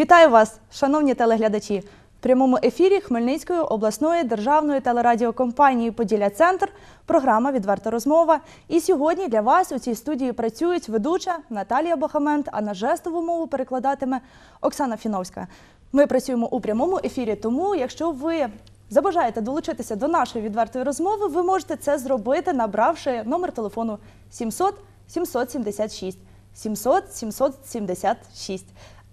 Вітаю вас, шановні телеглядачі! В прямому ефірі Хмельницької обласної державної телерадіокомпанії Поділля Центр. Програма Відверта розмова. І сьогодні для вас у цій студії працюють ведуча Наталія Бахамент, а на жестову мову перекладатиме Оксана Фіновська. Ми працюємо у прямому ефірі, тому якщо ви забажаєте долучитися до нашої відвертої розмови, ви можете це зробити, набравши номер телефону 700 776 700 776.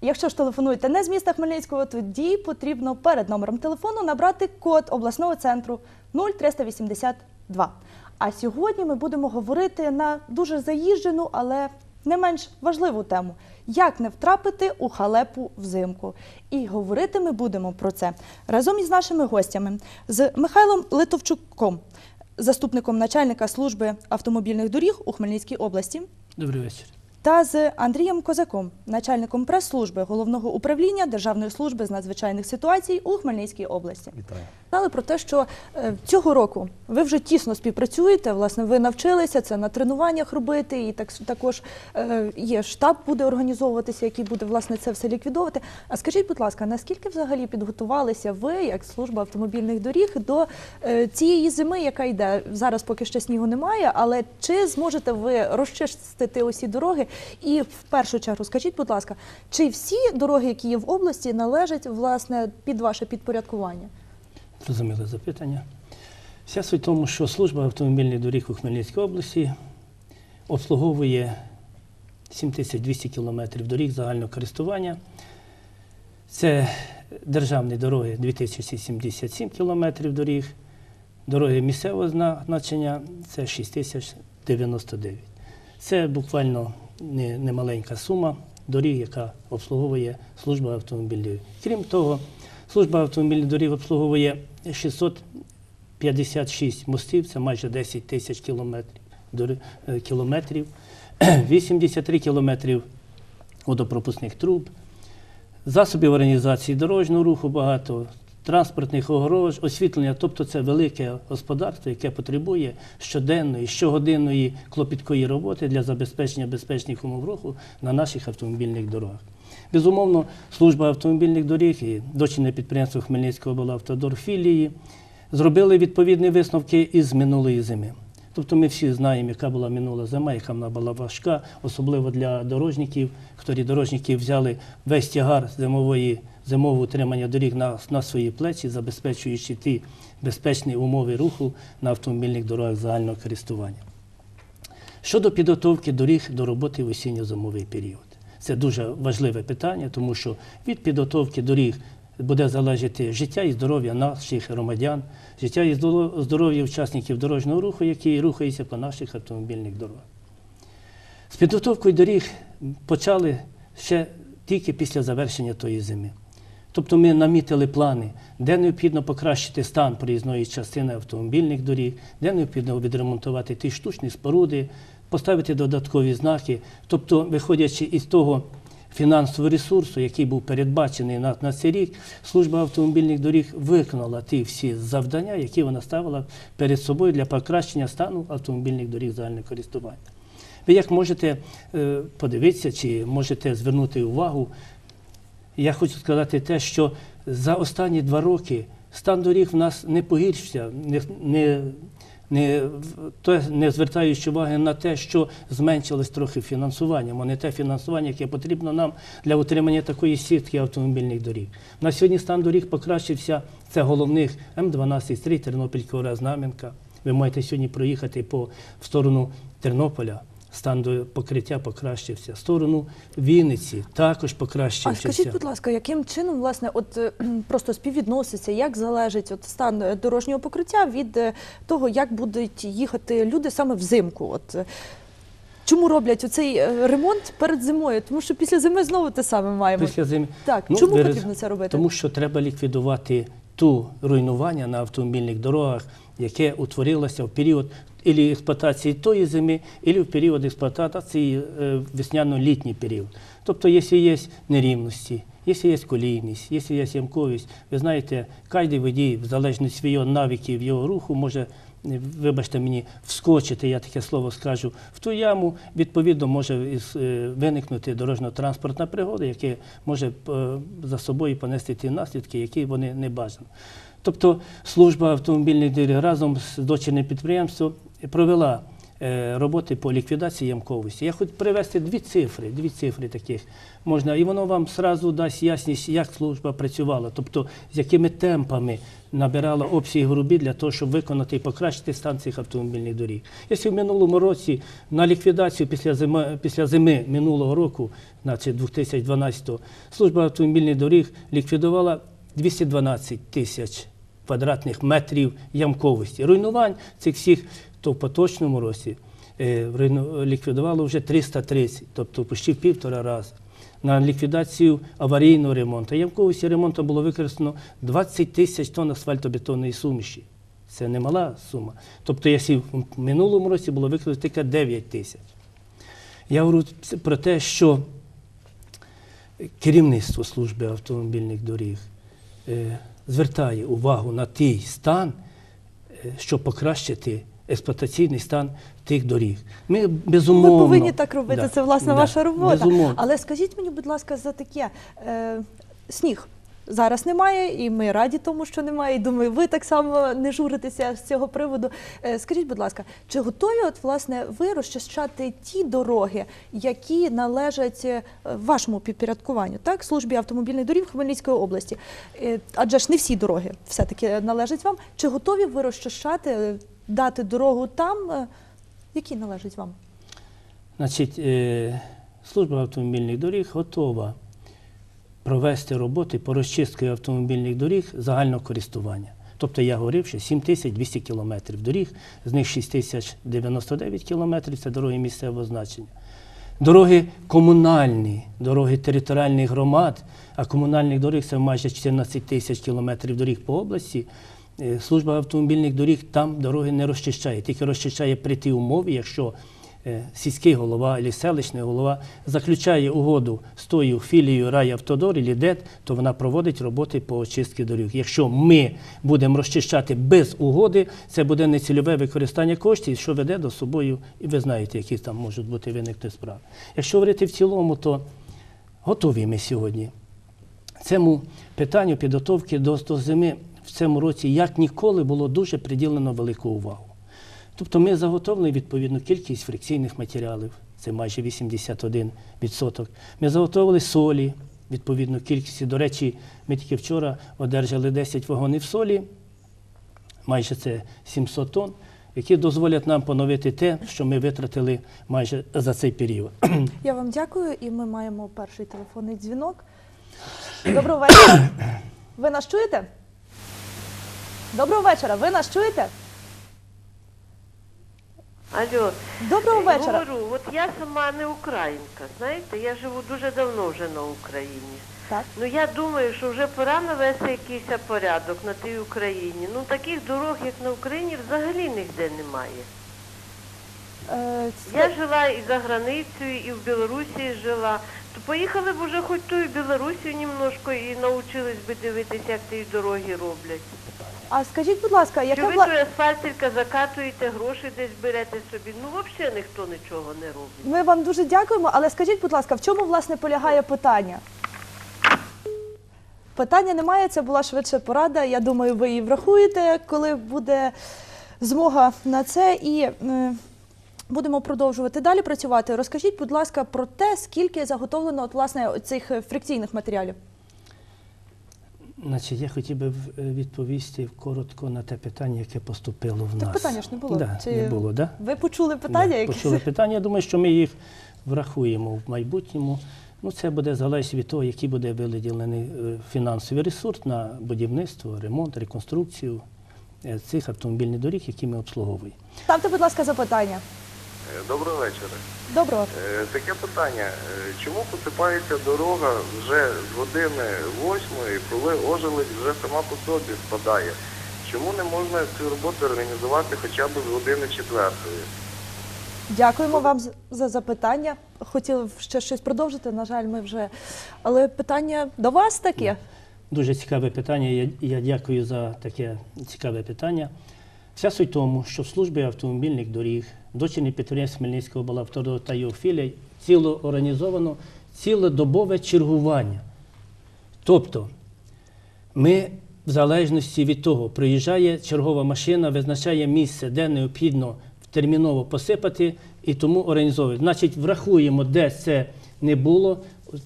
Якщо ж телефонуєте не з міста Хмельницького, тоді потрібно перед номером телефону набрати код обласного центру 0382. А сьогодні ми будемо говорити на дуже заїжджену, але не менш важливу тему: як не втрапити у халепу взимку. І говорити ми будемо про це разом із нашими гостями з Михайлом Литовчуком, заступником начальника служби автомобільних доріг у Хмельницькій області Добрий вечір. Та з Андрієм Козаком, начальником прес-служби головного управління Державної служби з надзвичайних ситуацій у Хмельницькій області. Вітаю. Знали про те, що е, цього року ви вже тісно співпрацюєте. Власне, ви навчилися це на тренуваннях робити, і так також е, є штаб буде організовуватися, який буде власне це все ліквідовувати. А скажіть, будь ласка, наскільки взагалі підготувалися ви, як служба автомобільних доріг, до е, цієї зими, яка йде зараз, поки ще снігу немає, але чи зможете ви розчистити усі дороги? І в першу чергу, скажіть, будь ласка, чи всі дороги, які є в області, належать власне під ваше підпорядкування? Зрозуміле запитання. Вся суть в тому, що служба автомобільних доріг у Хмельницькій області обслуговує 7200 кілометрів доріг загального користування. Це державні дороги 2077 кілометрів доріг, дороги місцевого значення це 6099. Це буквально немаленька сума доріг, яка обслуговує служба автомобільних доріг. Крім того, служба автомобільних доріг обслуговує 656 мостів, це майже 10 тисяч кілометрів, е, кілометрів 83 кілометрів водопропускних труб, засобів організації дорожнього руху багато, транспортних огорож, освітлення. Тобто це велике господарство, яке потребує щоденної, щогодинної клопіткої роботи для забезпечення безпечних умов руху на наших автомобільних дорогах. Безумовно, служба автомобільних доріг і дочірне підприємство Хмельницького облавтодор філії зробили відповідні висновки із минулої зими. Тобто ми всі знаємо, яка була минула зима, яка вона була важка, особливо для дорожників. Хторі дорожники взяли весь тягар зимової, зимового утримання доріг на, на свої плечі, забезпечуючи ті безпечні умови руху на автомобільних дорогах загального користування. Щодо підготовки доріг до роботи в осінньо-зимовий період. Це дуже важливе питання, тому що від підготовки доріг буде залежати життя і здоров'я наших громадян, життя і здоров'я учасників дорожнього руху, які рухаються по наших автомобільних дорогах. З підготовкою доріг почали ще тільки після завершення тої зими. Тобто ми намітили плани, де необхідно покращити стан проїзної частини автомобільних доріг, де необхідно відремонтувати ті штучні споруди, поставити додаткові знаки. Тобто, виходячи із того фінансового ресурсу, який був передбачений на, на цей рік, служба автомобільних доріг виконала ті всі завдання, які вона ставила перед собою для покращення стану автомобільних доріг загального користування. Ви як можете е, подивитися чи можете звернути увагу, я хочу сказати те, що за останні два роки стан доріг в нас не погіршився, не, не, не, то- не звертаючи уваги на те, що зменшилось трохи фінансування, а не те фінансування, яке потрібно нам для утримання такої сітки автомобільних доріг. На сьогодні стан доріг покращився. Це головних М12, 3 Тернопіль, Кора, Знам'янка. Ви маєте сьогодні проїхати по в сторону Тернополя. Стан покриття покращився. В сторону Вінниці також А покращився. скажіть, будь ласка, яким чином власне от е, просто співвідноситься, як залежить от стан е, дорожнього покриття від е, того, як будуть їхати люди саме взимку? От чому роблять оцей ремонт перед зимою? Тому що після зими знову те саме маємо. Після зими. Так, Ну, чому потрібно це робити? Тому що треба ліквідувати ту руйнування на автомобільних дорогах, яке утворилося в період ілі експлуатації тої зими, або в період експлуатації е, весняно-літній період. Тобто, якщо є нерівності, якщо є колійність, якщо є ямковість, ви знаєте, кожен водій, в залежності від його навиків, його руху, може вибачте мені, вскочити, я таке слово скажу, в ту яму, відповідно, може е, виникнути дорожньо-транспортна пригода, яка може е, за собою понести ті наслідки, які вони не бажані. Тобто служба автомобільних доріг разом з дочірним підприємством провела роботи по ліквідації ямковості. Я хочу привести дві цифри, дві цифри таких можна, і воно вам сразу дасть ясність, як служба працювала, тобто з якими темпами набирала обсяг робіт для того, щоб виконати і покращити стан цих автомобільних доріг. Якщо в минулому році на ліквідацію після зими, після зими минулого року, значить 2012-го, служба автомобільних доріг ліквідувала 212 тисяч квадратних метрів ямковості. Руйнувань цих всіх, то в поточному році е, ліквідувало вже 330, тобто почти півтора рази. На ліквідацію аварійного ремонту. Ямковості ремонту було використано 20 тисяч тонн асфальтобетонної суміші. Це немала сума. Тобто, якщо в минулому році було використано тільки 9 тисяч. Я говорю про те, що керівництво служби автомобільних доріг е, звертає увагу на той стан, е, щоб покращити експлуатаційний стан тих доріг. Ми безумовно Ви повинні так робити, Да, це власне да, ваша робота. Безумовно. Але скажіть мені, будь ласка, за таке е, сніг. Зараз немає, і ми раді тому, що немає. І думаю, ви так само не журитеся з цього приводу. Е, скажіть, будь ласка, чи готові от власне ви розчищати ті дороги, які належать е, вашому підпорядкуванню, так службі автомобільних доріг Хмельницької області? Е, адже ж не всі дороги все-таки належать вам. Чи готові ви розчищати, дати дорогу там, е, які належать вам? Значить, е, служба автомобільних доріг готова провести роботи по розчистці автомобільних доріг загального користування. Тобто я говорив, що 7200 кілометрів доріг, з них 6099 кілометрів це дороги місцевого значення. Дороги комунальні, дороги територіальних громад, а комунальних доріг це майже 14 тисяч кілометрів доріг по області. Е, Служба автомобільних доріг там дороги не розчищає, тільки розчищає при тій умові, якщо е, сільський голова або селищний голова заключає угоду з тою філією райавтодор і ДЕТ, то вона проводить роботи по очистці доріг. Якщо ми будемо розчищати без угоди, це буде нецільове використання коштів, що веде до собою, і ви знаєте, які там можуть бути виникнути справи. Якщо говорити в цілому, то готові ми сьогодні цьому питанню підготовки до, до зими в цьому році як ніколи було дуже приділено велику увагу. Тобто ми заготовили відповідну кількість фрикційних матеріалів, це майже 81%. Ми заготовили солі, відповідну кількість. До речі, ми тільки вчора одержали 10 вагонів солі, майже це 700 тонн, які дозволять нам поновити те, що ми витратили майже за цей період. Я вам дякую, і ми маємо перший телефонний дзвінок. Доброго вечора. Ви нас чуєте? Доброго вечора. Ви нас чуєте? Алло, Доброго е, вечора. Говорю, от я сама не українка, знаєте, я живу дуже давно вже на Україні. Так. Ну я думаю, що вже пора навести якийсь порядок на тій Україні. Ну таких дорог, як на Україні, взагалі ніде немає. Е, це- Я жила і за границею, і в Білорусі жила. То поїхали б уже хоч ту і Білорусію немножко і навчились би дивитися, як ті дороги роблять. А скажіть, будь ласка, яка ви вла... той асфальт тільки закатуєте, гроші десь берете собі. Ну взагалі ніхто нічого не робить. ми вам дуже дякуємо, але скажіть, будь ласка, в чому власне полягає питання? Питання немає, це була швидше порада. Я думаю, ви її врахуєте, коли буде змога на це. І е, будемо продовжувати далі працювати. Розкажіть, будь ласка, про те, скільки заготовлено от, власне цих е, фрикційних матеріалів. Значить, я хотів би е, відповісти коротко на те питання, яке поступило в Так нас. питання ж не було. Да, Чи Не було, да? Ви почули питання? Да, якісь? Почули питання. Я думаю, що ми їх врахуємо в майбутньому. Ну, це буде залежати від того, який буде виділений е, фінансовий ресурс на будівництво, ремонт, реконструкцію е, цих автомобільних доріг, які ми обслуговуємо. Ставте, будь ласка, запитання. Е, Доброго вечора. Доброго. Е, Таке питання. Е, Чому посипається дорога вже з години восьмої, коли ожеледь вже сама по собі спадає? Чому не можна цю роботу організувати хоча б з години четвертої? Дякуємо вам за запитання. Хотіли ще щось продовжити. На жаль, ми вже. Але питання до вас таке. Дуже цікаве питання. Я, я дякую за таке цікаве питання. Вся суть тому, що в службі автомобільних доріг дочірнє підприємство Хмельницького балавтору та його філія ціло організовано цілодобове чергування. Тобто ми в залежності від того, приїжджає чергова машина, визначає місце, де необхідно терміново посипати, і тому організовують. Значить, врахуємо, де це не було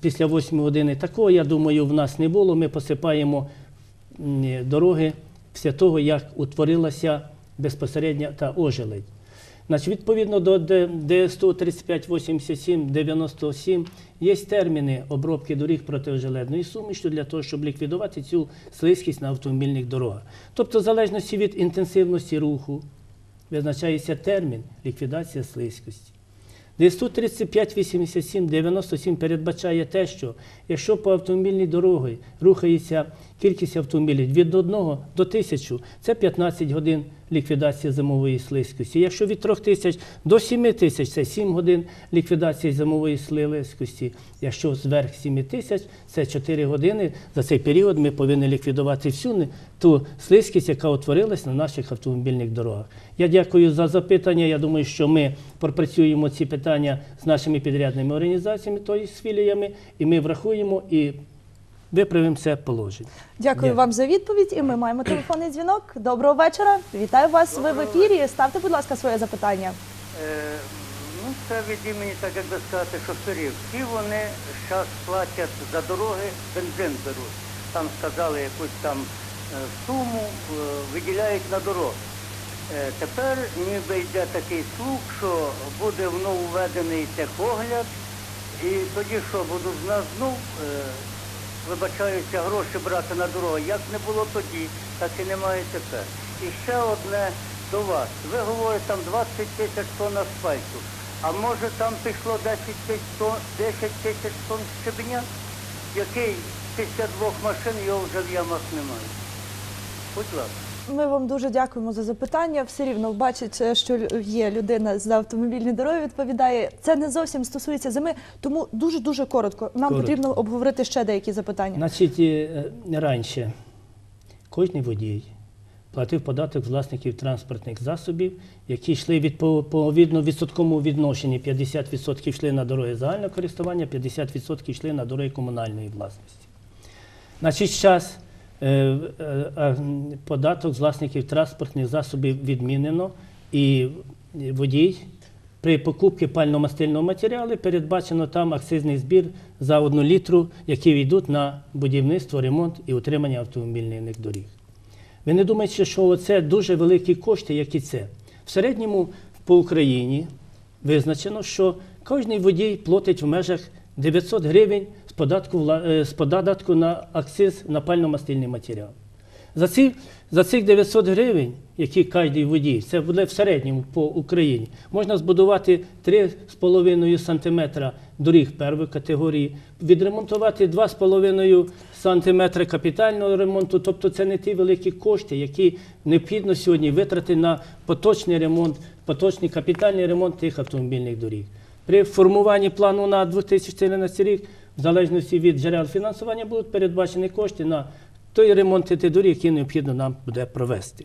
після 8 години. Такого, я думаю, в нас не було. Ми посипаємо дороги після того, як утворилася безпосередня та ожеледь. Значить, відповідно до ДСТУ 3587-97 є терміни обробки доріг протиожеледної сумішю для того, щоб ліквідувати цю слизькість на автомобільних дорогах. Тобто, в залежності від інтенсивності руху, визначається термін ліквідація слизькості. ДСТУ 3587-97 передбачає те, що якщо по автомобільній дорогі рухається кількість автомобілів від 1 до 1000, це 15 годин ліквідації зимової слизькості. Якщо від 3000 до 7000, це 7 годин ліквідації зимової слизькості. Якщо зверх 7000, це 4 години. За цей період ми повинні ліквідувати всю ту слизькість, яка утворилась на наших автомобільних дорогах. Я дякую за запитання. Я думаю, що ми пропрацюємо ці питання з нашими підрядними організаціями, тобто з філіями, і ми врахуємо і виправимо це положення. Дякую Дякую. вам за відповідь. І ми маємо телефонний дзвінок. Доброго вечора. Вітаю вас. Ви в ефірі. Ставте, будь ласка, своє запитання. Е, ну, це від імені, так як би сказати, шоферів. Всі вони зараз платять за дороги, бензин беруть. Там сказали якусь там е, суму, е, виділяють на дорогу. Е, тепер ніби йде такий слух, що буде вновь введений техогляд, і тоді що, будуть нас знов, е, вибачаються, гроші брати на дорогу. Як не було тоді, так і немає тепер. І ще одне до вас. Ви говорите, там 20 тисяч тонн асфальту. А може там пішло 10 тисяч тонн, 10 тисяч тонн щебня, який після двох машин його вже в ямах немає. Будь ласка. Ми вам дуже дякуємо за запитання. Все рівно бачить, що є людина з автомобільної дороги. Відповідає, це не зовсім стосується зими, тому дуже дуже коротко. Нам Коротко. потрібно обговорити ще деякі запитання. Значить, е, раніше кожен водій платив податок з власників транспортних засобів, які йшли від відповідно відсотковому відношенні. 50% йшли на дороги загального користування, 50% йшли на дороги комунальної власності. Значить, е, е, е, податок з власників транспортних засобів відмінено, і водій при покупці пально-мастильного матеріалу передбачено там акцизний збір за одну літру, які йдуть на будівництво, ремонт і утримання автомобільних доріг. Ви не думаєте, що це дуже великі кошти, які це. В середньому по Україні визначено, що кожен водій платить в межах 900 гривень податку, е, з податку на акциз на пально-мастильний матеріал. За, ці, за цих 900 гривень, які кожен водій, це буде в середньому по Україні, можна збудувати 3,5 см доріг першої категорії, відремонтувати 2,5 см капітального ремонту. Тобто це не ті великі кошти, які необхідно сьогодні витрати на поточний ремонт, поточний капітальний ремонт тих автомобільних доріг. При формуванні плану на 2014 рік, в залежності від джерел фінансування, будуть передбачені кошти на той ремонт доріг, які необхідно нам буде провести.